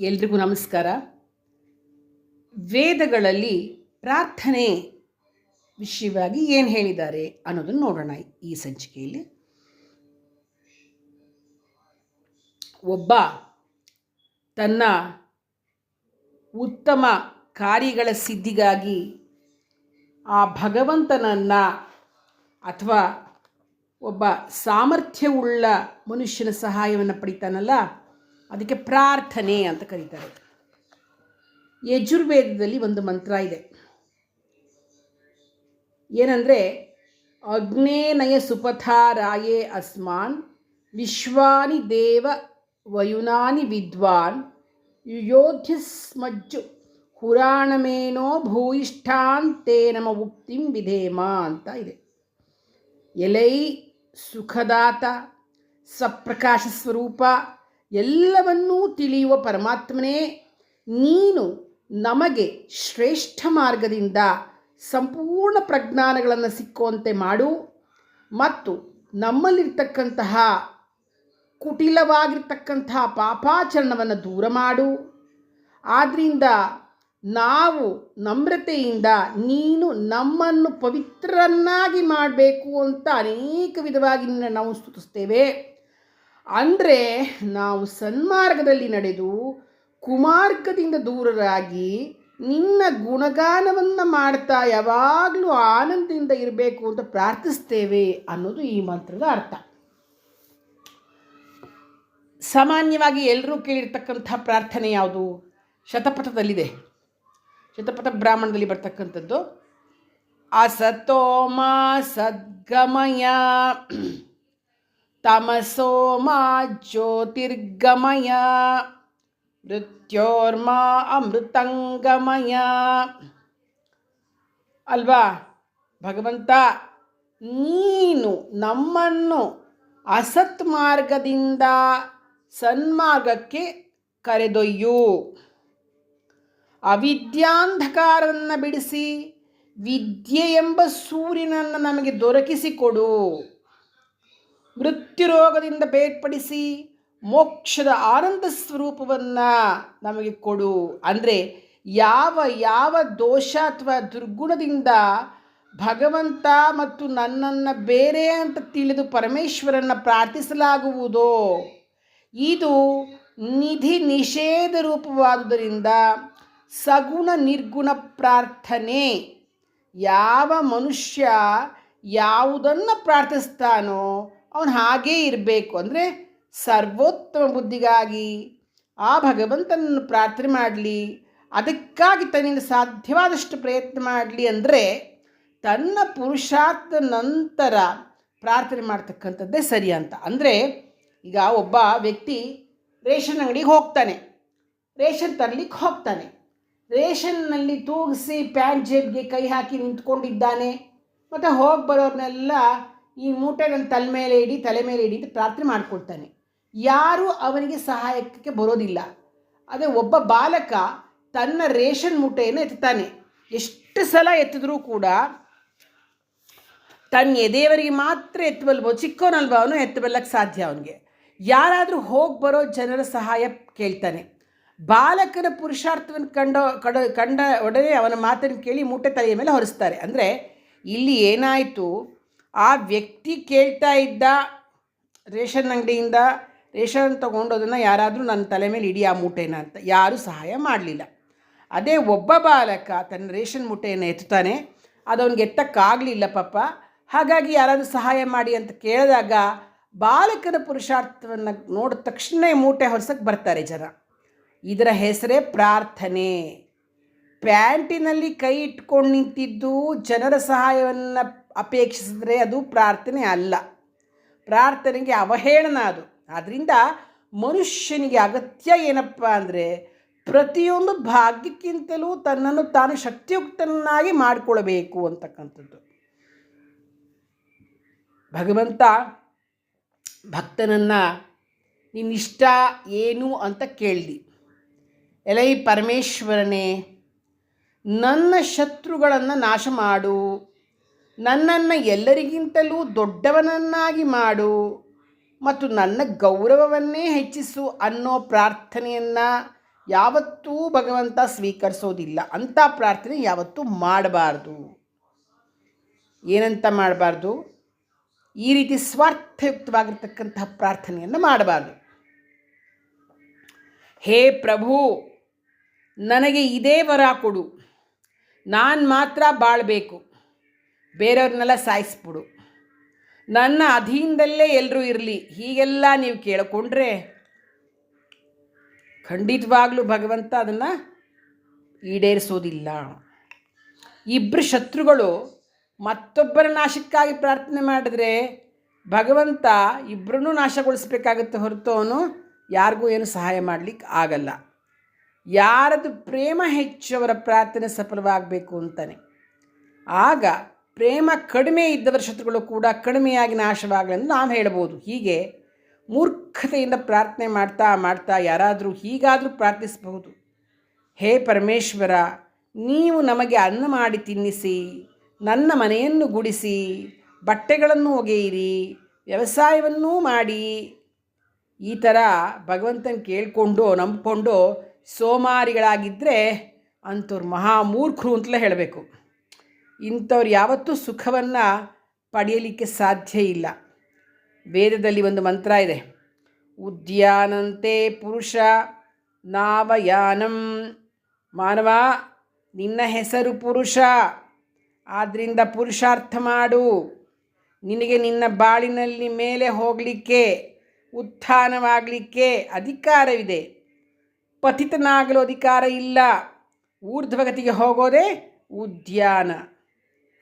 ಎಲ್ರಿಗೂ ನಮಸ್ಕಾರ. ವೇದಗಳಲ್ಲಿ ಪ್ರಾರ್ಥನೆ ವಿಷಯವಾಗಿ ಏನು ಹೇಳಿದ್ದಾರೆ ಅನ್ನೋದನ್ನು ನೋಡೋಣ ಈ ಸಂಚಿಕೆಯಲ್ಲಿ. ಒಬ್ಬ ತನ್ನ ಉತ್ತಮ ಕಾರ್ಯಗಳ ಸಿದ್ಧಿಗಾಗಿ ಆ ಭಗವಂತನನ್ನು ಅಥವಾ ಒಬ್ಬ ಸಾಮರ್ಥ್ಯವುಳ್ಳ ಮನುಷ್ಯನ ಸಹಾಯವನ್ನು ಪಡಿತಾನಲ್ಲ ಅದಕ್ಕೆ ಪ್ರಾರ್ಥನೆ ಅಂತ ಕರೀತಾರೆ. ಯಜುರ್ವೇದದಲ್ಲಿ ಒಂದು ಮಂತ್ರ ಇದೆ. ಏನಂದರೆ, ಅಗ್ನೇನಯ ಸುಪಥಾರಾಯೇ ಅಸ್ಮಾನ್, ವಿಶ್ವಾನಿ ದೇವ ವಯುನಾನಿ ವಿದ್ವಾನ್, ಯುಯೋಧ್ಯಸ್ಮಜ್ಜು ಹುರಾಣಮೇನೋ ಭೂಯಿಷ್ಠಾಂತೇ ನಮ ಉಕ್ತಿಂ ವಿಧೇಮ ಅಂತ ಇದೆ. ಎಲೈ ಸುಖದಾತ ಸ್ವಪ್ರಕಾಶ ಸ್ವರೂಪ ಎಲ್ಲವನ್ನೂ ತಿಳಿಯುವ ಪರಮಾತ್ಮನೇ, ನೀನು ನಮಗೆ ಶ್ರೇಷ್ಠ ಮಾರ್ಗದಿಂದ ಸಂಪೂರ್ಣ ಪ್ರಜ್ಞಾನಗಳನ್ನು ಸಿಕ್ಕುವಂತೆ ಮಾಡು ಮತ್ತು ನಮ್ಮಲ್ಲಿರ್ತಕ್ಕಂತಹ ಕುಟಿಲವಾಗಿರ್ತಕ್ಕಂತಹ ಪಾಪಾಚರಣವನ್ನು ದೂರ ಮಾಡು. ಆದ್ದರಿಂದ ನಾವು ನಮ್ರತೆಯಿಂದ ನೀನು ನಮ್ಮನ್ನು ಪವಿತ್ರರನ್ನಾಗಿ ಮಾಡಬೇಕು ಅಂತ ಅನೇಕ ವಿಧವಾಗಿ ನಾವು ಸ್ತುತಿಸ್ತೇವೆ. ಅಂದರೆ ನಾವು ಸನ್ಮಾರ್ಗದಲ್ಲಿ ನಡೆದು ಕುಮಾರ್ಗದಿಂದ ದೂರರಾಗಿ ನಿನ್ನ ಗುಣಗಾನವನ್ನು ಮಾಡ್ತಾ ಯಾವಾಗಲೂ ಆನಂದದಿಂದ ಇರಬೇಕು ಅಂತ ಪ್ರಾರ್ಥಿಸ್ತೇವೆ ಅನ್ನೋದು ಈ ಮಂತ್ರದ ಅರ್ಥ. ಸಾಮಾನ್ಯವಾಗಿ ಎಲ್ಲರೂ ಕೇಳಿರ್ತಕ್ಕಂಥ ಪ್ರಾರ್ಥನೆ ಯಾವುದು? ಶತಪಥದಲ್ಲಿದೆ. ಶತಪಥ ಬ್ರಾಹ್ಮಣದಲ್ಲಿ ಬರ್ತಕ್ಕಂಥದ್ದು. ಅಸತೋಮ ಸದ್ಗಮಯ ತಮಸೋಮ ಜ್ಯೋತಿರ್ಗಮಯ ಮೃತ್ಯೋರ್ಮ ಅಮೃತಂಗಮಯ ಅಲ್ವಾ ಭಗವಂತ ನೀನು ನಮ್ಮನ್ನು ಅಸತ್ ಮಾರ್ಗದಿಂದ ಸನ್ಮಾರ್ಗಕ್ಕೆ ಕರೆದೊಯ್ಯು. ಅವಿದ್ಯಾಂಧಕಾರವನ್ನು ಬಿಡಿಸಿ ವಿದ್ಯೆ ಎಂಬ ಸೂರ್ಯನನ್ನು ನಮಗೆ ದೊರಕಿಸಿಕೊಡು ಮೃತ್ಯುರೋಗದಿಂದ ಬೇರ್ಪಡಿಸಿ ಮೋಕ್ಷದ ಆನಂದ ಸ್ವರೂಪವನ್ನು ನಮಗೆ ಕೊಡು. ಅಂದರೆ ಯಾವ ಯಾವ ದೋಷ ಅಥವಾ ದುರ್ಗುಣದಿಂದ ಭಗವಂತ ಮತ್ತು ನನ್ನನ್ನು ಬೇರೆ ಅಂತ ತಿಳಿದು ಪರಮೇಶ್ವರನ್ನು ಪ್ರಾರ್ಥಿಸಲಾಗುವುದೋ? ಇದು ನಿಧಿ ನಿಷೇಧ ರೂಪವಾದುದರಿಂದ ಸಗುಣ ನಿರ್ಗುಣ ಪ್ರಾರ್ಥನೆ. ಯಾವ ಮನುಷ್ಯ ಯಾವುದನ್ನು ಪ್ರಾರ್ಥಿಸ್ತಾನೋ ಅವನು ಹಾಗೇ ಇರಬೇಕು ಅಂದರೆ ಸರ್ವೋತ್ತಮ ಬುದ್ಧಿಗಾಗಿ ಆ ಭಗವಂತನನ್ನು ಪ್ರಾರ್ಥನೆ ಮಾಡಲಿ, ಅದಕ್ಕಾಗಿ ತನ್ನಿಂದ ಸಾಧ್ಯವಾದಷ್ಟು ಪ್ರಯತ್ನ ಮಾಡಲಿ ಅಂದರೆ ತನ್ನ ಪುರುಷಾರ್ಥ ನಂತರ ಪ್ರಾರ್ಥನೆ ಮಾಡ್ತಕ್ಕಂಥದ್ದೇ ಸರಿ ಅಂತ. ಅಂದರೆ ಈಗ ಒಬ್ಬ ವ್ಯಕ್ತಿ ರೇಷನ್ ಅಂಗಡಿಗೆ ಹೋಗ್ತಾನೆ, ರೇಷನ್ ತರಲಿಕ್ಕೆ ಹೋಗ್ತಾನೆ, ರೇಷನ್ನಲ್ಲಿ ತೂಗಿಸಿ ಪ್ಯಾಂಟ್ ಜೇಬ್ಗೆ ಕೈ ಹಾಕಿ ನಿಂತ್ಕೊಂಡಿದ್ದಾನೆ, ಮತ್ತು ಹೋಗಿ ಬರೋರ್ನೆಲ್ಲ ಈ ಮೂಟೆ ನನ್ನ ತಲೆ ಮೇಲೆ ಇಡಿ, ತಲೆ ಮೇಲೆ ಇಡಿ ಅಂತ ಪ್ರಾರ್ಥನೆ ಮಾಡ್ಕೊಳ್ತಾನೆ. ಯಾರೂ ಅವನಿಗೆ ಸಹಾಯಕ್ಕೆ ಬರೋದಿಲ್ಲ. ಅದೇ ಒಬ್ಬ ಬಾಲಕ ತನ್ನ ರೇಷನ್ ಮೂಟೆಯನ್ನು ಎತ್ತುತ್ತಾನೆ. ಎಷ್ಟು ಸಲ ಎತ್ತಿದ್ರೂ ಕೂಡ ತನ್ನ ಎದೆಯವರಿಗೆ ಮಾತ್ರ ಎತ್ತಬಲ್ಬೋದು ಚಿಕ್ಕವನಲ್ವ ಅವನು ಎತ್ತಬಲ್ಲಕ್ಕೆ ಸಾಧ್ಯ ಅವನಿಗೆ. ಯಾರಾದರೂ ಹೋಗಿ ಬರೋ ಜನರ ಸಹಾಯ ಕೇಳ್ತಾನೆ. ಬಾಲಕನ ಪುರುಷಾರ್ಥವನ್ನು ಕಂಡೋ, ಕಡ, ಕಂಡ ಒಡನೆ ಅವನ ಮಾತನ್ನು ಕೇಳಿ ಮೂಟೆ ತಲೆಯ ಮೇಲೆ ಹೊರಿಸ್ತಾರೆ. ಅಂದರೆ ಇಲ್ಲಿ ಏನಾಯಿತು? ಆ ವ್ಯಕ್ತಿ ಕೇಳ್ತಾ ಇದ್ದ ರೇಷನ್ ಅಂಗಡಿಯಿಂದ ರೇಷನ್ ತೊಗೊಂಡೋದನ್ನು ಯಾರಾದರೂ ನನ್ನ ತಲೆ ಮೇಲೆ ಇಡಿ ಆ ಮೂಟೆನ ಅಂತ ಯಾರೂ ಸಹಾಯ ಮಾಡಲಿಲ್ಲ. ಅದೇ ಒಬ್ಬ ಬಾಲಕ ತನ್ನ ರೇಷನ್ ಮೂಟೆಯನ್ನು ಎತ್ತುತ್ತಾನೆ. ಅದು ಅವ್ನಿಗೆ ಎತ್ತಕ್ಕಾಗಲಿಲ್ಲ ಪಾಪ. ಹಾಗಾಗಿ ಯಾರಾದರೂ ಸಹಾಯ ಮಾಡಿ ಅಂತ ಕೇಳಿದಾಗ ಬಾಲಕನ ಪುರುಷಾರ್ಥವನ್ನು ನೋಡಿದ ತಕ್ಷಣ ಮೂಟೆ ಹೊರಸಕ್ಕೆ ಬರ್ತಾರೆ ಜನ. ಇದರ ಹೆಸರೇ ಪ್ರಾರ್ಥನೆ. ಪ್ಯಾಂಟಿನಲ್ಲಿ ಕೈ ಇಟ್ಕೊಂಡು ನಿಂತಿದ್ದು ಜನರ ಸಹಾಯವನ್ನು ಅಪೇಕ್ಷಿಸಿದ್ರೆ ಅದು ಪ್ರಾರ್ಥನೆ ಅಲ್ಲ. ಪ್ರಾರ್ಥನೆಗೆ ಅವಹೇಳನ ಅದು. ಆದ್ದರಿಂದ ಮನುಷ್ಯನಿಗೆ ಅಗತ್ಯ ಏನಪ್ಪ ಅಂದರೆ ಪ್ರತಿಯೊಂದು ಭಾಗ್ಯಕ್ಕಿಂತಲೂ ತನ್ನನ್ನು ತಾನು ಶಕ್ತಿಯುಕ್ತನಾಗಿ ಮಾಡಿಕೊಳ್ಬೇಕು ಅಂತಕ್ಕಂಥದ್ದು. ಭಗವಂತ ಭಕ್ತನನ್ನು ನಿನ್ನಿಷ್ಟ ಏನು ಅಂತ ಕೇಳಲಿ ಎಲೈ ಪರಮೇಶ್ವರನೇ, ನನ್ನ ಶತ್ರುಗಳನ್ನು ನಾಶ ಮಾಡು. ನನ್ನನ್ನು ಎಲ್ಲರಿಗಿಂತಲೂ ದೊಡ್ಡವನನ್ನಾಗಿ ಮಾಡು ಮತ್ತು ನನ್ನ ಗೌರವವನ್ನೇ ಹೆಚ್ಚಿಸು ಅನ್ನೋ ಪ್ರಾರ್ಥನೆಯನ್ನು ಯಾವತ್ತೂ ಭಗವಂತ ಸ್ವೀಕರಿಸೋದಿಲ್ಲ. ಅಂಥ ಪ್ರಾರ್ಥನೆ ಯಾವತ್ತೂ ಮಾಡಬಾರ್ದು. ಏನಂತ ಮಾಡಬಾರ್ದು? ಈ ರೀತಿ ಸ್ವಾರ್ಥಯುಕ್ತವಾಗಿರ್ತಕ್ಕಂತಹ ಪ್ರಾರ್ಥನೆಯನ್ನು ಮಾಡಬಾರ್ದು. ಹೇ ಪ್ರಭು, ನನಗೆ ಇದೇ ವರ ಕೊಡು. ನಾನು ಮಾತ್ರ ಬಾಳಬೇಕು. ಬೇರೆಯವ್ರನ್ನೆಲ್ಲ ಸಾಯಿಸ್ಬಿಡು. ನನ್ನ ಅಧೀನದಲ್ಲೇ ಎಲ್ಲರೂ ಇರಲಿ. ಹೀಗೆಲ್ಲ ನೀವು ಕೇಳಿಕೊಂಡ್ರೆ ಖಂಡಿತವಾಗ್ಲೂ ಭಗವಂತ ಅದನ್ನು ಈಡೇರಿಸೋದಿಲ್ಲ. ಇಬ್ಬರು ಶತ್ರುಗಳು ಮತ್ತೊಬ್ಬರ ನಾಶಕ್ಕಾಗಿ ಪ್ರಾರ್ಥನೆ ಮಾಡಿದ್ರೆ ಭಗವಂತ ಇಬ್ಬರನ್ನೂ ನಾಶಗೊಳಿಸ್ಬೇಕಾಗುತ್ತೆ ಹೊರತು ಅವನು ಯಾರಿಗೂ ಏನು ಸಹಾಯ ಮಾಡಲಿಕ್ಕೆ ಆಗಲ್ಲ. ಯಾರದು ಪ್ರೇಮ ಹೆಚ್ಚು ಅವರ ಪ್ರಾರ್ಥನೆ ಸಫಲವಾಗಬೇಕು ಅಂತಾನೆ. ಆಗ ಪ್ರೇಮ ಕಡಿಮೆ ಇದ್ದವರ ಶತ್ರುಗಳು ಕೂಡ ಕಡಿಮೆಯಾಗಿ ನಾಶವಾಗಲಿ ನಾನು ನಾವು ಹೇಳ್ಬೋದು. ಹೀಗೆ ಮೂರ್ಖತೆಯಿಂದ ಪ್ರಾರ್ಥನೆ ಮಾಡ್ತಾ ಮಾಡ್ತಾ ಯಾರಾದರೂ ಹೀಗಾದರೂ ಪ್ರಾರ್ಥಿಸಬಹುದು. ಹೇ ಪರಮೇಶ್ವರ, ನೀವು ನಮಗೆ ಅನ್ನ ಮಾಡಿ ತಿನ್ನಿಸಿ, ನನ್ನ ಮನೆಯನ್ನು ಗುಡಿಸಿ, ಬಟ್ಟೆಗಳನ್ನು ಒಗೆಯಿರಿ, ವ್ಯವಸಾಯವನ್ನೂ ಮಾಡಿ. ಈ ಥರ ಭಗವಂತನ ಕೇಳಿಕೊಂಡು, ನಂಬಿಕೊಂಡು ಸೋಮಾರಿಗಳಾಗಿದ್ದರೆ ಅಂಥವ್ರು ಮಹಾಮೂರ್ಖರು ಅಂತಲೇ ಹೇಳಬೇಕು. ಇಂಥವ್ರು ಯಾವತ್ತೂ ಸುಖವನ್ನು ಪಡೆಯಲಿಕ್ಕೆ ಸಾಧ್ಯ ಇಲ್ಲ. ವೇದದಲ್ಲಿ ಒಂದು ಮಂತ್ರ ಇದೆ. ಉದ್ಯಾನಂತೆ ಪುರುಷ ನಾವಯಾನಂ. ಮಾನವ, ನಿನ್ನ ಹೆಸರು ಪುರುಷ. ಆದ್ದರಿಂದ ಪುರುಷಾರ್ಥ ಮಾಡು. ನಿನಗೆ ನಿನ್ನ ಬಾಳಿನಲ್ಲಿ ಮೇಲೆ ಹೋಗಲಿಕ್ಕೆ, ಉತ್ಥಾನವಾಗಲಿಕ್ಕೆ ಅಧಿಕಾರವಿದೆ. ಪತಿತನಾಗಲು ಅಧಿಕಾರ ಇಲ್ಲ. ಊರ್ಧ್ವಗತಿಗೆ ಹೋಗೋದೇ ಉದ್ಯಾನ.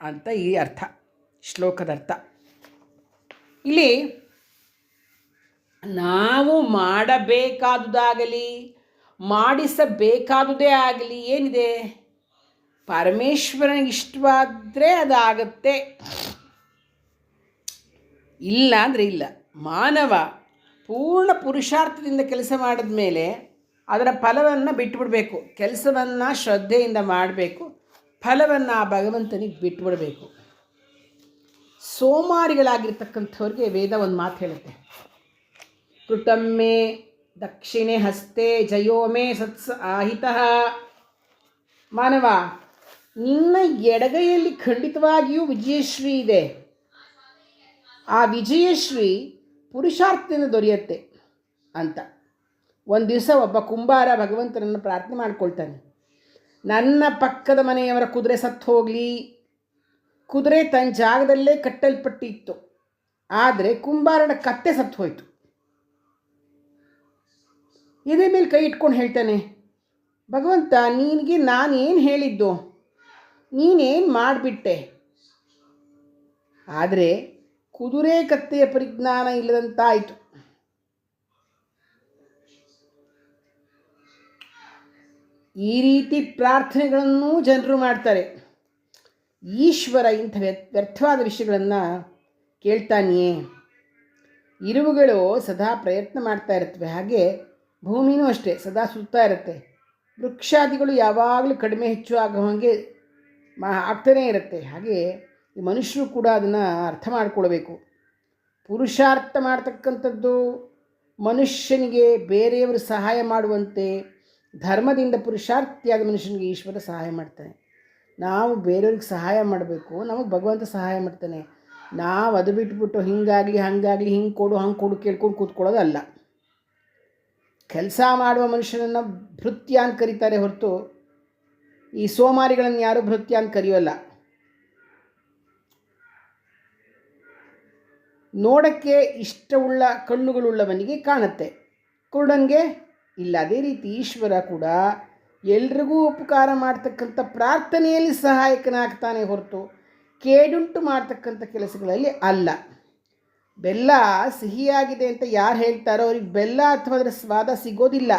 ಅಂತ ಈ ಅರ್ಥ, ಶ್ಲೋಕದ ಅರ್ಥ. ಇಲ್ಲಿ ನಾವು ಮಾಡಬೇಕಾದುದಾಗಲಿ, ಮಾಡಿಸಬೇಕಾದುದೇ ಆಗಲಿ ಏನಿದೆ? ಪರಮೇಶ್ವರನಿಗೆ ಇಷ್ಟವಾದರೆ ಅದಾಗತ್ತೆ. ಇಲ್ಲ ಅಂದರೆ ಇಲ್ಲ. ಮಾನವ ಪೂರ್ಣ ಪುರುಷಾರ್ಥದಿಂದ ಕೆಲಸ ಮಾಡಿದ ಮೇಲೆ ಅದರ ಫಲವನ್ನು ಬಿಟ್ಟುಬಿಡಬೇಕು ಕೆಲಸವನ್ನು ಶ್ರದ್ಧೆಯಿಂದ ಮಾಡಬೇಕು. ಫಲವನ್ನು ಆ ಭಗವಂತನಿಗೆ ಬಿಟ್ಬಿಡಬೇಕು. ಸೋಮಾರಿಗಳಾಗಿರ್ತಕ್ಕಂಥವ್ರಿಗೆ ವೇದ ಒಂದು ಮಾತು ಹೇಳುತ್ತೆ. ಕೃತಮ್ಮೆ ದಕ್ಷಿಣೆ ಹಸ್ತೆ ಜಯೋಮೆ ಸತ್ಸ ಆಹಿತಃ. ಮಾನವ, ನಿನ್ನ ಎಡಗೈಯಲ್ಲಿ ಖಂಡಿತವಾಗಿಯೂ ವಿಜಯಶ್ರೀ ಇದೆ. ಆ ವಿಜಯಶ್ರೀ ಪುರುಷಾರ್ಥದಿಂದ ದೊರೆಯುತ್ತೆ ಅಂತ. ಒಂದು ದಿವಸ ಒಬ್ಬ ಕುಂಬಾರ ಭಗವಂತನನ್ನು ಪ್ರಾರ್ಥನೆ ಮಾಡ್ಕೊಳ್ತಾನೆ. ನನ್ನ ಪಕ್ಕದ ಮನೆಯವರ ಕುದುರೆ ಸತ್ತು ಹೋಗಲಿ. ಕುದುರೆ ತನ್ನ ಜಾಗದಲ್ಲೇ ಕಟ್ಟಲ್ಪಟ್ಟಿತ್ತು. ಆದರೆ ಕುಂಬಾರನ ಕತ್ತೆ ಸತ್ತು ಹೋಯಿತು. ಇದೇ ಮೇಲೆ ಕೈ ಇಟ್ಕೊಂಡು ಹೇಳ್ತಾನೆ, ಭಗವಂತ, ನಿನಗೆ ನಾನೇನು ಹೇಳಿದ್ದು? ನೀನೇನು ಮಾಡಿಬಿಟ್ಟೆ? ಆದರೆ ಕುದುರೆ ಕತ್ತೆಯ ಪರಿಜ್ಞಾನ ಇಲ್ಲದಂತಾಯಿತು. ಈ ರೀತಿ ಪ್ರಾರ್ಥನೆಗಳನ್ನು ಜನರು ಮಾಡ್ತಾರೆ. ಈಶ್ವರ ಇಂಥ ವ್ಯರ್ಥವಾದ ವಿಷಯಗಳನ್ನು ಕೇಳ್ತಾನೆಯೇ? ಇರುವುಗಳು ಸದಾ ಪ್ರಯತ್ನ ಮಾಡ್ತಾ ಇರ್ತವೆ ಹಾಗೆ ಭೂಮಿನೂ ಅಷ್ಟೇ, ಸದಾ ಸುತ್ತಾ ಇರುತ್ತೆ. ವೃಕ್ಷಾದಿಗಳು ಯಾವಾಗಲೂ ಕಡಿಮೆ ಹೆಚ್ಚು ಆಗೋ ಹಾಗೆ ಮಾ, ಆಗ್ತಾನೇ ಇರುತ್ತೆ. ಹಾಗೆ ಈ ಮನುಷ್ಯರು ಕೂಡ ಅದನ್ನು ಅರ್ಥ ಮಾಡಿಕೊಳ್ಬೇಕು. ಪುರುಷಾರ್ಥ ಮಾಡ್ತಕ್ಕಂಥದ್ದು ಮನುಷ್ಯನಿಗೆ ಬೇರೆಯವರು ಸಹಾಯ ಮಾಡುವಂತೆ ಧರ್ಮದಿಂದ ಪುರುಷಾರ್ಥಿಯಾದ ಮನುಷ್ಯನಿಗೆ ಈಶ್ವರ ಸಹಾಯ ಮಾಡ್ತಾನೆ. ನಾವು ಬೇರೆಯವ್ರಿಗೆ ಸಹಾಯ ಮಾಡಬೇಕು ನಮಗೆ ಭಗವಂತ ಸಹಾಯ ಮಾಡ್ತಾನೆ. ನಾವು ಅದು ಬಿಟ್ಬಿಟ್ಟು ಹಿಂಗಾಗಲಿ, ಹಾಗಾಗಲಿ, ಹಿಂಗೆ ಕೊಡು, ಹಂಗೆ ಕೊಡು ಕೇಳ್ಕೊಂಡು ಕೂತ್ಕೊಳ್ಳೋದಲ್ಲ ಕೆಲಸ ಮಾಡುವ ಮನುಷ್ಯನನ್ನು ಭೃತ್ಯ ಅಂತ ಕರೀತಾರೆ ಹೊರತು ಈ ಸೋಮಾರಿಗಳನ್ನು ಯಾರು ಭೃತ್ಯ ಅಂತ ಕರೆಯೋಲ್ಲ. ನೋಡೋಕ್ಕೆ ಇಷ್ಟವುಳ್ಳ ಕಣ್ಣುಗಳುಳ್ಳವನಿಗೆ ಕಾಣುತ್ತೆ. ಕುರುಡನಿಗೆ ಇಲ್ಲ, ಅದೇ ರೀತಿ ಈಶ್ವರ ಕೂಡ ಎಲ್ರಿಗೂ ಉಪಕಾರ ಮಾಡ್ತಕ್ಕಂಥ ಪ್ರಾರ್ಥನೆಯಲ್ಲಿ ಸಹಾಯಕನಾಗ್ತಾನೆ ಹೊರತು ಕೇಡುಂಟು ಮಾಡ್ತಕ್ಕಂಥ ಕೆಲಸಗಳಲ್ಲಿ ಅಲ್ಲ. ಬೆಲ್ಲ ಸಿಹಿಯಾಗಿದೆ ಅಂತ ಯಾರು ಹೇಳ್ತಾರೋ ಅವ್ರಿಗೆ ಬೆಲ್ಲ ಅಥವಾ ಅದರ ಸ್ವಾದ ಸಿಗೋದಿಲ್ಲ.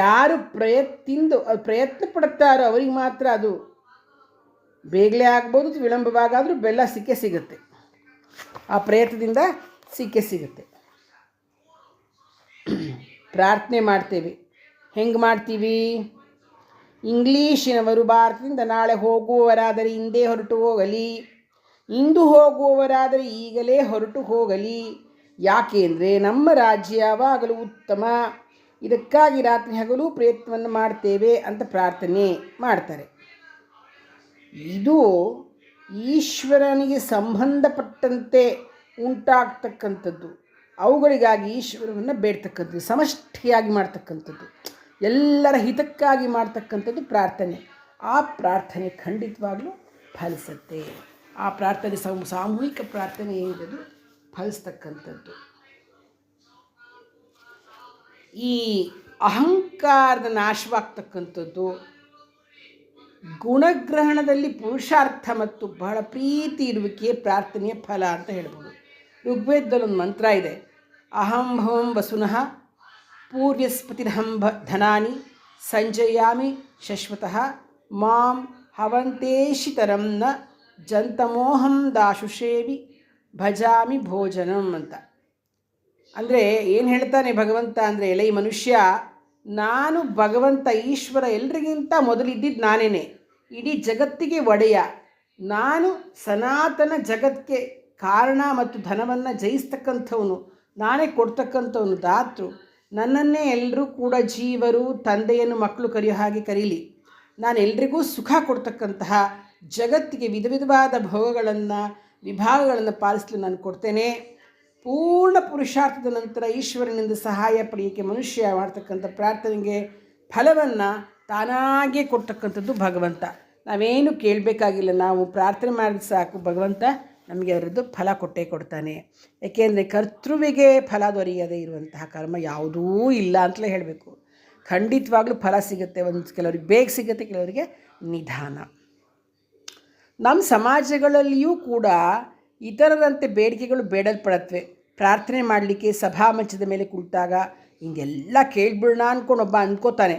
ಯಾರು ಪ್ರಯತ್ನಿಂದು, ಪ್ರಯತ್ನ ಪಡುತ್ತಾರೋ ಅವರಿಗೆ ಮಾತ್ರ ಅದು ಬೇಗಲೇ ಆಗ್ಬೋದು, ವಿಳಂಬವಾಗಾದರೂ ಬೆಲ್ಲ ಸಿಕ್ಕೇ ಸಿಗುತ್ತೆ. ಆ ಪ್ರಯತ್ನದಿಂದ ಸಿಕ್ಕೇ ಸಿಗುತ್ತೆ. ಪ್ರಾರ್ಥನೆ ಮಾಡ್ತೇವೆ. ಹೆಂಗೆ ಮಾಡ್ತೀವಿ? ಇಂಗ್ಲೀಷಿನವರು ಭಾರತದಿಂದ ನಾಳೆ ಹೋಗುವವರಾದರೆ ಹಿಂದೆ ಹೊರಟು ಹೋಗಲಿ. ಇಂದು ಹೋಗುವವರಾದರೆ ಈಗಲೇ ಹೊರಟು ಹೋಗಲಿ. ಯಾಕೆಂದರೆ ನಮ್ಮ ರಾಜ್ಯ ಯಾವಾಗಲೂ ಉತ್ತಮ. ಇದಕ್ಕಾಗಿ ರಾತ್ರಿ ಹಗಲು ಪ್ರಯತ್ನವನ್ನು ಮಾಡ್ತೇವೆ ಅಂತ ಪ್ರಾರ್ಥನೆ ಮಾಡ್ತಾರೆ. ಇದು ಈಶ್ವರನಿಗೆ ಸಂಬಂಧಪಟ್ಟಂತೆ ಉಂಟಾಗ್ತಕ್ಕಂಥದ್ದು. ಅವುಗಳಿಗಾಗಿ ಈಶ್ವರವನ್ನು ಬೇಡ್ತಕ್ಕಂಥದ್ದು, ಸಮಷ್ಟಿಯಾಗಿ ಮಾಡ್ತಕ್ಕಂಥದ್ದು, ಎಲ್ಲರ ಹಿತಕ್ಕಾಗಿ ಮಾಡ್ತಕ್ಕಂಥದ್ದು ಪ್ರಾರ್ಥನೆ. ಆ ಪ್ರಾರ್ಥನೆ ಖಂಡಿತವಾಗ್ಲೂ ಫಲಿಸುತ್ತೆ. ಆ ಪ್ರಾರ್ಥನೆ ಸಾಮೂಹಿಕ ಪ್ರಾರ್ಥನೆ ಏನಿದೆ ಫಲಿಸ್ತಕ್ಕಂಥದ್ದು. ಈ ಅಹಂಕಾರದ ನಾಶವಾಗ್ತಕ್ಕಂಥದ್ದು ಗುಣಗ್ರಹಣದಲ್ಲಿ ಪುರುಷಾರ್ಥ ಮತ್ತು ಬಹಳ ಪ್ರೀತಿ ಇರುವಿಕೆ ಪ್ರಾರ್ಥನೆಯ ಫಲ ಅಂತ ಹೇಳ್ಬೋದು. ಋಗ್ವೇದದಲ್ಲಿ ಒಂದು ಮಂತ್ರ ಇದೆ. ಅಹಂ ಭವಂ ವಸುನಃ ಪೂರ್ಯಸ್ಪತಿರಹಂ ಭ ಧನಾನಿ ಸಂಜಯಾಮಿ ಶಶ್ವತಃ ಮಾಂ ಹವಂತೇಶಿತರಂ ನ ಜಂತಮೋಹಂ ದಾಶುಷೇವಿ ಭಜಾಮಿ ಭೋಜನಂ ಅಂತ। ಅಂದರೆ ಏನು ಹೇಳ್ತಾನೆ ಭಗವಂತ ಅಂದರೆ, ಎಲೆ ಈ ಮನುಷ್ಯ, ನಾನು ಭಗವಂತ ಈಶ್ವರ ಎಲ್ರಿಗಿಂತ ಮೊದಲಿದ್ದಿದ್ದು ನಾನೇನೆ. ಇಡೀ ಜಗತ್ತಿಗೆ ಒಡೆಯ. ನಾನು ಸನಾತನ ಜಗತ್ತಿಗೆ ಕಾರಣ ಮತ್ತು ಧನವನ್ನು ಜಯಿಸ್ತಕ್ಕಂಥವನು. ನಾನೇ ಕೊಡ್ತಕ್ಕಂಥವನು ದಾತೃ. ನನ್ನನ್ನೇ ಎಲ್ಲರೂ ಕೂಡ ಜೀವರು, ತಂದೆಯನ್ನು ಮಕ್ಕಳು ಕರೆಯೋ ಹಾಗೆ ಕರೀಲಿ. ನಾನು ಎಲ್ರಿಗೂ ಸುಖ ಕೊಡ್ತಕ್ಕಂತಹ ಜಗತ್ತಿಗೆ ವಿಧ ವಿಧವಾದ ಭೋಗಗಳನ್ನು, ವಿಭಾಗಗಳನ್ನು ಪಾಲಿಸಲು ನಾನು ಕೊಡ್ತೇನೆ. ಪೂರ್ಣ ಪುರುಷಾರ್ಥದ ನಂತರ ಈಶ್ವರನಿಂದ ಸಹಾಯ ಪಡೆಯೋಕ್ಕೆ ಮನುಷ್ಯ ಮಾಡ್ತಕ್ಕಂಥ ಪ್ರಾರ್ಥನೆಗೆ ಫಲವನ್ನು ತಾನಾಗೇ ಕೊಡ್ತಕ್ಕಂಥದ್ದು ಭಗವಂತ. ನಾವೇನು ಕೇಳಬೇಕಾಗಿಲ್ಲ, ನಾವು ಪ್ರಾರ್ಥನೆ ಮಾಡಿದ್ರೆ ಸಾಕು ಭಗವಂತ. ನಮಗೆ ಅವರದ್ದು ಫಲ ಕೊಟ್ಟೇ ಕೊಡ್ತಾನೆ. ಏಕೆಂದರೆ ಕರ್ತೃವಿಗೆ ಫಲ ದೊರೆಯದೇ ಇರುವಂತಹ ಕರ್ಮ ಯಾವುದೂ ಇಲ್ಲ ಅಂತಲೇ ಹೇಳಬೇಕು. ಖಂಡಿತವಾಗ್ಲೂ ಫಲ ಸಿಗುತ್ತೆ, ಒಂದು ಕೆಲವರಿಗೆ ಬೇಗ ಸಿಗುತ್ತೆ, ಕೆಲವರಿಗೆ ನಿಧಾನ. ನಮ್ಮ ಸಮಾಜಗಳಲ್ಲಿಯೂ ಕೂಡ ಇತರರಂತೆ ಬೇಡಿಕೆಗಳು ಬೇಡಲ್ಪಡತ್ವೆ. ಪ್ರಾರ್ಥನೆ ಮಾಡಲಿಕ್ಕೆ ಸಭಾ ಮಂಚದ ಮೇಲೆ ಕುಳಿತಾಗ ಹಿಂಗೆಲ್ಲ ಕೇಳ್ಬಿಡೋಣ ಅಂದ್ಕೊಂಡು ಒಬ್ಬ ಅಂದ್ಕೋತಾನೆ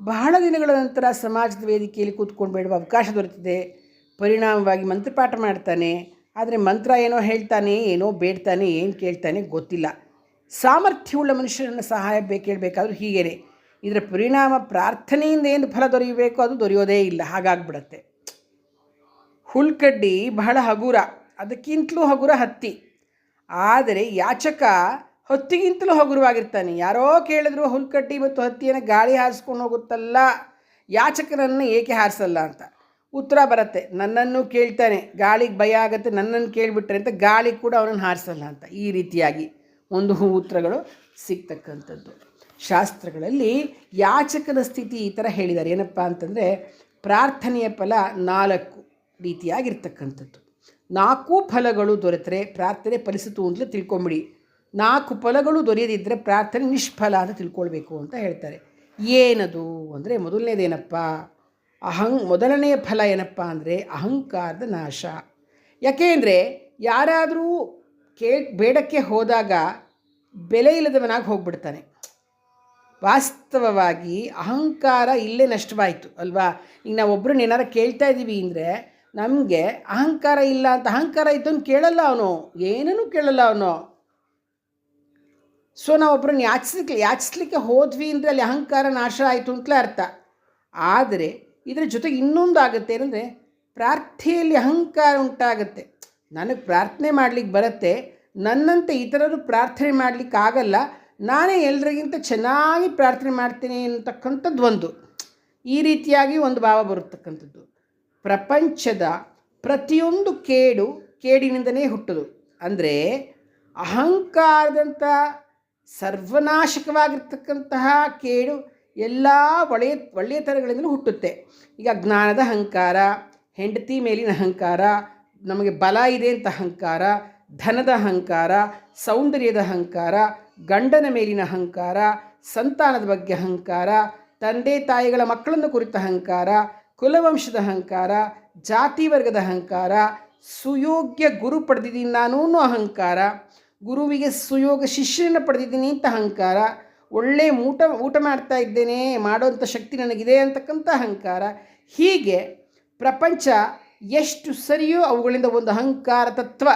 ಬಹಳ ದಿನಗಳ ನಂತರ ಸಮಾಜದ ವೇದಿಕೆಯಲ್ಲಿ ಕೂತ್ಕೊಂಡು ಬೇಡುವ ಅವಕಾಶ ದೊರೆತಿದೆ. ಪರಿಣಾಮವಾಗಿ ಮಂತ್ರಪಾಠ ಮಾಡ್ತಾನೆ. ಆದರೆ ಮಂತ್ರ ಏನೋ ಹೇಳ್ತಾನೆ, ಏನೋ ಬೇಡ್ತಾನೆ, ಏನು ಕೇಳ್ತಾನೆ ಗೊತ್ತಿಲ್ಲ. ಸಾಮರ್ಥ್ಯವುಳ್ಳ ಮನುಷ್ಯರನ್ನು ಸಹಾಯ ಬೇಕು ಕೇಳಬೇಕಾದ್ರೂ ಹೀಗೇನೆ. ಇದರ ಪರಿಣಾಮ ಪ್ರಾರ್ಥನೆಯಿಂದ ಏನು ಫಲ ದೊರೆಯಬೇಕು ಅದು ದೊರೆಯೋದೇ ಇಲ್ಲ, ಹಾಗಾಗ್ಬಿಡತ್ತೆ. ಹುಲ್ಕಡ್ಡಿ ಬಹಳ ಹಗುರ, ಅದಕ್ಕಿಂತಲೂ ಹಗುರ ಹತ್ತಿ. ಆದರೆ ಯಾಚಕ ಹತ್ತಿಗಿಂತಲೂ ಹಗುರವಾಗಿರ್ತಾನೆ. ಯಾರೋ ಕೇಳಿದ್ರು ಹುಲ್ಕಡ್ಡಿ ಮತ್ತು ಹತ್ತಿಯನ್ನು ಗಾಳಿ ಹಾರಿಸ್ಕೊಂಡು ಹೋಗುತ್ತಲ್ಲ ಯಾಚಕರನ್ನು ಏಕೆ ಹಾರಿಸಲ್ಲ ಅಂತ. ಉತ್ತರ ಬರುತ್ತೆ. ನನ್ನನ್ನು ಕೇಳ್ತಾನೆ. ಗಾಳಿಗೆ ಭಯ ಆಗುತ್ತೆ, ನನ್ನನ್ನು ಕೇಳಿಬಿಟ್ರೆ ಅಂತ ಗಾಳಿ ಕೂಡ ಅವನನ್ನು ಹಾರಿಸಲ್ಲ ಅಂತ. ಈ ರೀತಿಯಾಗಿ ಒಂದು ಉತ್ತರಗಳು ಸಿಗ್ತಕ್ಕಂಥದ್ದು. ಶಾಸ್ತ್ರಗಳಲ್ಲಿ ಯಾಚಕನ ಸ್ಥಿತಿ ಈ ಥರ ಹೇಳಿದ್ದಾರೆ. ಏನಪ್ಪ ಅಂತಂದರೆ, ಪ್ರಾರ್ಥನೆಯ ಫಲ ನಾಲ್ಕು ರೀತಿಯಾಗಿರ್ತಕ್ಕಂಥದ್ದು. ನಾಲ್ಕು ಫಲಗಳು ದೊರೆತರೆ ಪ್ರಾರ್ಥನೆ ಫಲಿಸಿತು ಅಂತಲೇ ತಿಳ್ಕೊಂಬಿಡಿ. ನಾಲ್ಕು ಫಲಗಳು ದೊರೆಯದಿದ್ದರೆ ಪ್ರಾರ್ಥನೆ ನಿಷ್ಫಲ ಅಂತ ತಿಳ್ಕೊಳ್ಬೇಕು ಅಂತ ಹೇಳ್ತಾರೆ. ಏನದು ಅಂದರೆ ಮೊದಲನೇದೇನಪ್ಪ? ಅಹಂ ಮೊದಲನೆಯ ಫಲ ಏನಪ್ಪ ಅಂದರೆ ಅಹಂಕಾರದ ನಾಶ. ಯಾಕೆಂದರೆ ಯಾರಾದರೂ ಕೇ ಬೇಡಕ್ಕೆ ಹೋದಾಗ ಬೆಲೆ ಇಲ್ಲದವನಾಗಿ ಹೋಗ್ಬಿಡ್ತಾನೆ. ವಾಸ್ತವವಾಗಿ ಅಹಂಕಾರ ಇಲ್ಲೇ ನಷ್ಟವಾಯಿತು, ಅಲ್ವಾ? ಈಗ ನಾವು ಒಬ್ಬರನ್ನ ಏನಾರು ಕೇಳ್ತಾ ಇದ್ದೀವಿ ಅಂದರೆ ನಮಗೆ ಅಹಂಕಾರ ಇಲ್ಲ ಅಂತ ಅಹಂಕಾರ ಇದ್ದವನು ಕೇಳಲ್ಲ ಅವನು. ಏನೂ ಕೇಳಲ್ಲ ಅವನು. ಸೊ ನಾವು ಒಬ್ಬರನ್ನ ಯಾಚಿಸ್ಲಿಕ್ಕೆ ಯಾಚಿಸ್ಲಿಕ್ಕೆ ಹೋದ್ವಿ ಅಂದರೆ ಅಲ್ಲಿ ಅಹಂಕಾರ ನಾಶ ಆಯಿತು ಅಂತಲೇ ಅರ್ಥ. ಆದರೆ ಇದರ ಜೊತೆಗೆ ಇನ್ನೊಂದು ಆಗುತ್ತೆ ಏನಂದರೆ ಪ್ರಾರ್ಥನೆಯಲ್ಲಿ ಅಹಂಕಾರ ಉಂಟಾಗುತ್ತೆ. ನನಗೆ ಪ್ರಾರ್ಥನೆ ಮಾಡಲಿಕ್ಕೆ ಬರುತ್ತೆ, ನನ್ನಂತೆ ಇತರರು ಪ್ರಾರ್ಥನೆ ಮಾಡಲಿಕ್ಕೆ ಆಗಲ್ಲ, ನಾನೇ ಎಲ್ರಿಗಿಂತ ಚೆನ್ನಾಗಿ ಪ್ರಾರ್ಥನೆ ಮಾಡ್ತೀನಿ ಅಂತಕ್ಕಂಥದ್ದು ಒಂದು. ಈ ರೀತಿಯಾಗಿ ಒಂದು ಭಾವ ಬರತಕ್ಕಂಥದ್ದು. ಪ್ರಪಂಚದ ಪ್ರತಿಯೊಂದು ಕೇಡು ಕೇಡಿನಿಂದನೇ ಹುಟ್ಟುದು. ಅಂದರೆ ಅಹಂಕಾರದಂಥ ಸರ್ವನಾಶಕವಾಗಿರ್ತಕ್ಕಂತಹ ಕೇಡು ಎಲ್ಲ ಒಳ್ಳೆಯ ಒಳ್ಳೆಯತನಗಳಿಂದಲೂ ಹುಟ್ಟುತ್ತೆ. ಈಗ ಜ್ಞಾನದ ಅಹಂಕಾರ, ಹೆಂಡತಿ ಮೇಲಿನ ಅಹಂಕಾರ, ನಮಗೆ ಬಲ ಇದೆ ಅಂತ ಅಹಂಕಾರ, ಧನದ ಅಹಂಕಾರ, ಸೌಂದರ್ಯದ ಅಹಂಕಾರ, ಗಂಡನ ಮೇಲಿನ ಅಹಂಕಾರ, ಸಂತಾನದ ಬಗ್ಗೆ ಅಹಂಕಾರ, ತಂದೆ ತಾಯಿಗಳ ಮಕ್ಕಳನ್ನು ಕುರಿತ ಅಹಂಕಾರ, ಕುಲವಂಶದ ಅಹಂಕಾರ, ಜಾತಿ ವರ್ಗದ ಅಹಂಕಾರ, ಸುಯೋಗ್ಯ ಗುರು ಪಡೆದಿದ್ದೀನಿ ನಾನೂ ಅಹಂಕಾರ, ಗುರುವಿಗೆ ಸುಯೋಗ ಶಿಷ್ಯನ ಪಡೆದಿದ್ದೀನಿ ಅಂತ ಅಹಂಕಾರ ಒಳ್ಳೆ ಊಟ ಊಟ ಮಾಡ್ತಾ ಇದ್ದೇನೆ ಮಾಡುವಂಥ ಶಕ್ತಿ ನನಗಿದೆ ಅಂತಕ್ಕಂಥ ಅಹಂಕಾರ. ಹೀಗೆ ಪ್ರಪಂಚ ಎಷ್ಟು ಸರಿಯೋ ಅವುಗಳಿಂದ ಒಂದು ಅಹಂಕಾರ ತತ್ವ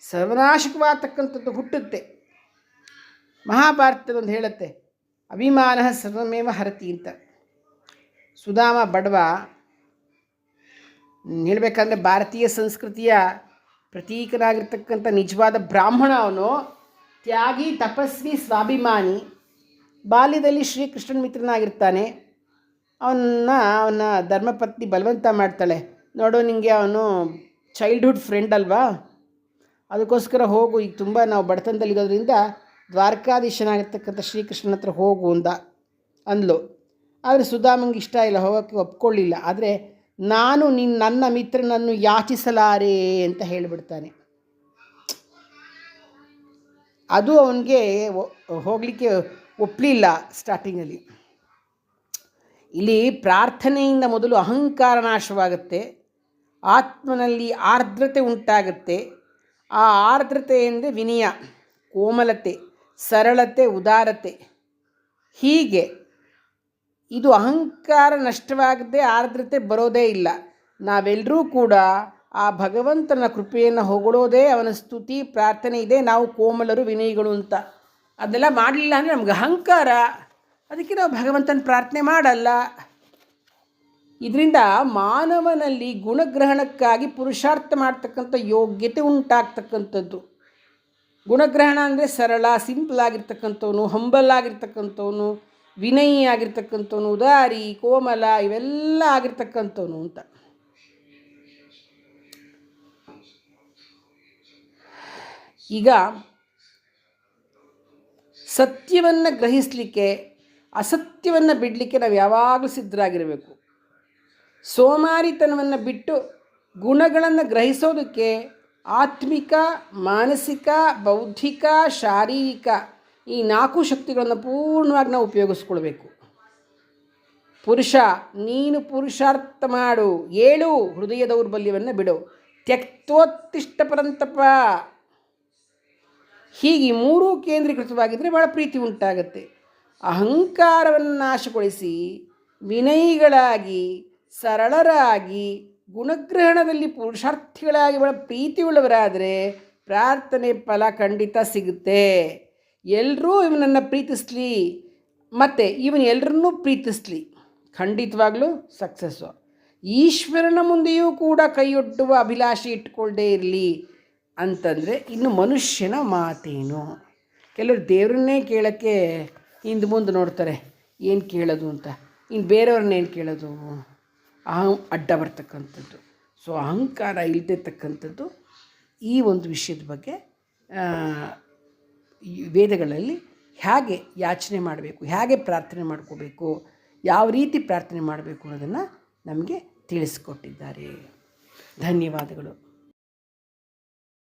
ಸರ್ವನಾಶಕವಾಗತಕ್ಕಂಥದ್ದು ಹುಟ್ಟುತ್ತೆ. ಮಹಾಭಾರತದೊಂದು ಹೇಳುತ್ತೆ, ಅಭಿಮಾನ ಸರ್ವಮೇವ ಹರತಿ ಅಂತ. ಸುಧಾಮ ಬಡವ ಹೇಳಬೇಕಂದ್ರೆ ಭಾರತೀಯ ಸಂಸ್ಕೃತಿಯ ಪ್ರತೀಕನಾಗಿರ್ತಕ್ಕಂಥ ನಿಜವಾದ ಬ್ರಾಹ್ಮಣ ಅವನು. ತ್ಯಾಗಿ ತಪಸ್ವಿ ಸ್ವಾಭಿಮಾನಿ. ಬಾಲ್ಯದಲ್ಲಿ ಶ್ರೀಕೃಷ್ಣನ ಮಿತ್ರನಾಗಿರ್ತಾನೆ. ಅವನ್ನ ಅವನ ಧರ್ಮಪತ್ನಿ ಬಲವಂತ ಮಾಡ್ತಾಳೆ. ನೋಡೋ ನಿಮಗೆ ಅವನು ಚೈಲ್ಡ್ಹುಡ್ ಫ್ರೆಂಡ್ ಅಲ್ವಾ? ಅದಕ್ಕೋಸ್ಕರ ಹೋಗು, ಈಗ ತುಂಬ ನಾವು ಬಡತನದಲ್ಲಿರೋದ್ರಿಂದ ದ್ವಾರಕಾಧೀಶನಾಗಿರ್ತಕ್ಕಂಥ ಶ್ರೀಕೃಷ್ಣನ ಹತ್ರ ಹೋಗು ಅಂದ ಅಂದ್ಲು. ಆದರೆ ಸುಧಾಮಂಗೆ ಇಷ್ಟ ಇಲ್ಲ, ಹೋಗೋಕ್ಕೆ ಒಪ್ಕೊಳ್ಳಿಲ್ಲ. ಆದರೆ ನಾನು ನಿನ್ನ, ನನ್ನ ಮಿತ್ರನನ್ನು ಯಾಚಿಸಲಾರೆ ಅಂತ ಹೇಳಿಬಿಡ್ತಾನೆ. ಅದು ಅವನಿಗೆ ಹೋಗಲಿಕ್ಕೆ ಒಪ್ಪಲಿಲ್ಲ ಸ್ಟಾರ್ಟಿಂಗಲ್ಲಿ ಇಲ್ಲಿ ಪ್ರಾರ್ಥನೆಯಿಂದ ಮೊದಲು ಅಹಂಕಾರ ನಾಶವಾಗುತ್ತೆ. ಆತ್ಮನಲ್ಲಿ ಆರ್ದ್ರತೆ ಉಂಟಾಗುತ್ತೆ. ಆ ಆರ್ದ್ರತೆ ಎಂದರೆ ವಿನಯ, ಕೋಮಲತೆ, ಸರಳತೆ, ಉದಾರತೆ. ಹೀಗೆ ಇದು ಅಹಂಕಾರ ನಷ್ಟವಾಗದೆ ಆರ್ದ್ರತೆ ಬರೋದೇ ಇಲ್ಲ. ನಾವೆಲ್ಲರೂ ಕೂಡ ಆ ಭಗವಂತನ ಕೃಪೆಯನ್ನು ಹೊಗಳೋದೇ ಅವನ ಸ್ತುತಿ, ಪ್ರಾರ್ಥನೆ ಇದೆ, ನಾವು ಕೋಮಲರು, ವಿನಯಿಗಳು ಅಂತ. ಅದೆಲ್ಲ ಮಾಡಲಿಲ್ಲ ಅಂದರೆ ನಮ್ಗೆ ಅಹಂಕಾರ. ಅದಕ್ಕೆ ನಾವು ಭಗವಂತನ ಪ್ರಾರ್ಥನೆ ಮಾಡಲ್ಲ. ಇದರಿಂದ ಮಾನವನಲ್ಲಿ ಗುಣಗ್ರಹಣಕ್ಕಾಗಿ ಪುರುಷಾರ್ಥ ಮಾಡ್ತಕ್ಕಂಥ ಯೋಗ್ಯತೆ ಉಂಟಾಗ್ತಕ್ಕಂಥದ್ದು. ಗುಣಗ್ರಹಣ ಅಂದರೆ ಸರಳ, ಸಿಂಪಲ್ ಆಗಿರ್ತಕ್ಕಂಥವನು ಹಂಬಲ್ ಆಗಿರ್ತಕ್ಕಂಥವನು, ವಿನಯಿ ಆಗಿರ್ತಕ್ಕಂಥವನು, ಉದಾರಿ, ಕೋಮಲ, ಇವೆಲ್ಲ ಆಗಿರ್ತಕ್ಕಂಥವನು ಅಂತ. ಈಗ ಸತ್ಯವನ್ನು ಗ್ರಹಿಸಲಿಕ್ಕೆ, ಅಸತ್ಯವನ್ನು ಬಿಡಲಿಕ್ಕೆ ನಾವು ಯಾವಾಗಲೂ ಸಿದ್ಧರಾಗಿರಬೇಕು. ಸೋಮಾರಿತನವನ್ನು ಬಿಟ್ಟು ಗುಣಗಳನ್ನು ಗ್ರಹಿಸೋದಕ್ಕೆ ಆತ್ಮಿಕ, ಮಾನಸಿಕ, ಬೌದ್ಧಿಕ, ಶಾರೀರಿಕ ಈ ನಾಲ್ಕು ಶಕ್ತಿಗಳನ್ನು ಪೂರ್ಣವಾಗಿ ನಾವು ಉಪಯೋಗಿಸ್ಕೊಳ್ಬೇಕು. ಪುರುಷ, ನೀನು ಪುರುಷಾರ್ಥ ಮಾಡು, ಏಳು ಹೃದಯ ದೌರ್ಬಲ್ಯವನ್ನು ಬಿಡು ತ್ಯಕ್ತೋತ್ತಿಷ್ಟ ಪರಂತಪ ಹೀಗೆ ಮೂರೂ ಕೇಂದ್ರೀಕೃತವಾಗಿದ್ದರೆ ಭಾಳ ಪ್ರೀತಿ ಉಂಟಾಗುತ್ತೆ. ಅಹಂಕಾರವನ್ನು ನಾಶಗೊಳಿಸಿ ವಿನಯಿಗಳಾಗಿ, ಸರಳರಾಗಿ, ಗುಣಗ್ರಹಣದಲ್ಲಿ ಪುರುಷಾರ್ಥಿಗಳಾಗಿ ಭಾಳ ಪ್ರೀತಿಯುಳ್ಳವರಾದರೆ ಪ್ರಾರ್ಥನೆ ಫಲ ಖಂಡಿತ ಸಿಗುತ್ತೆ. ಎಲ್ಲರೂ ಇವನನ್ನು ಪ್ರೀತಿಸ್ಲಿ. ಮತ್ತು ಇವನು ಎಲ್ಲರನ್ನೂ ಪ್ರೀತಿಸ್ಲಿ. ಖಂಡಿತವಾಗಲೂ ಸಕ್ಸಸ್ಸು. ಈಶ್ವರನ ಮುಂದೆಯೂ ಕೂಡ ಕೈಯೊಡ್ಡುವ ಅಭಿಲಾಷೆ ಇಟ್ಕೊಳ್ಳದೇ ಇರಲಿ. ಅಂತಂದರೆ ಇನ್ನು ಮನುಷ್ಯನ ಮಾತೇನು? ಕೆಲವರು ದೇವ್ರನ್ನೇ ಕೇಳೋಕ್ಕೆ ಹಿಂದೆ ಮುಂದೆ ನೋಡ್ತಾರೆ. ಏನು ಕೇಳೋದು ಅಂತ? ಇನ್ನು ಬೇರೆಯವ್ರನ್ನೇನು ಕೇಳೋದು? ಅಹಂ, ಅಡ್ಡ ಬರ್ತಕ್ಕಂಥದ್ದು. ಸೊ, ಅಹಂಕಾರ ಇಲ್ಲದಿರ್ತಕ್ಕಂಥದ್ದು ಈ ಒಂದು ವಿಷಯದ ಬಗ್ಗೆ ವೇದಗಳಲ್ಲಿ ಹೇಗೆ ಯಾಚನೆ ಮಾಡಬೇಕು, ಹೇಗೆ ಪ್ರಾರ್ಥನೆ ಮಾಡ್ಕೋಬೇಕು, ಯಾವ ರೀತಿ ಪ್ರಾರ್ಥನೆ ಮಾಡಬೇಕು ಅನ್ನೋದನ್ನು ನಮಗೆ ತಿಳಿಸ್ಕೊಟ್ಟಿದ್ದಾರೆ. ಧನ್ಯವಾದಗಳು.